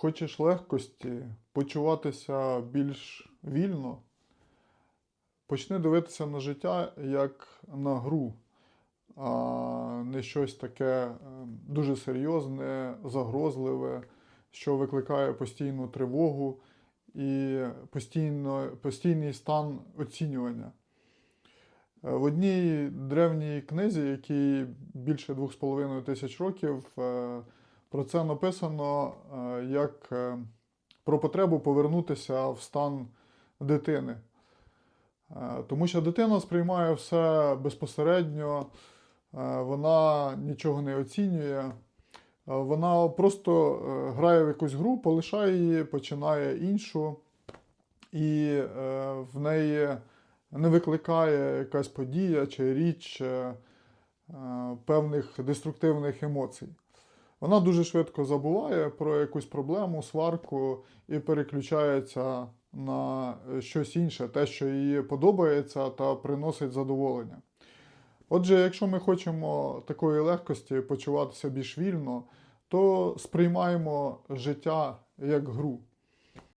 хочеш легкості, почуватися більш вільно, почни дивитися на життя як на гру, а не щось таке е, дуже серйозне, загрозливе, що викликає постійну тривогу і постійно, постійний стан оцінювання. Е, В одній древній книзі, якій більше 2,5 тисяч років, е, про це написано е, як е, про потребу повернутися в стан дитини. Е, Тому що дитина сприймає все безпосередньо, вона нічого не оцінює, вона просто грає в якусь гру, полишає її, починає іншу, і в неї не викликає якась подія чи річ певних деструктивних емоцій. Вона дуже швидко забуває про якусь проблему, сварку і переключається на щось інше, те, що їй подобається та приносить задоволення. Отже, якщо ми хочемо такої легкості почуватися більш вільно, то сприймаємо життя як гру.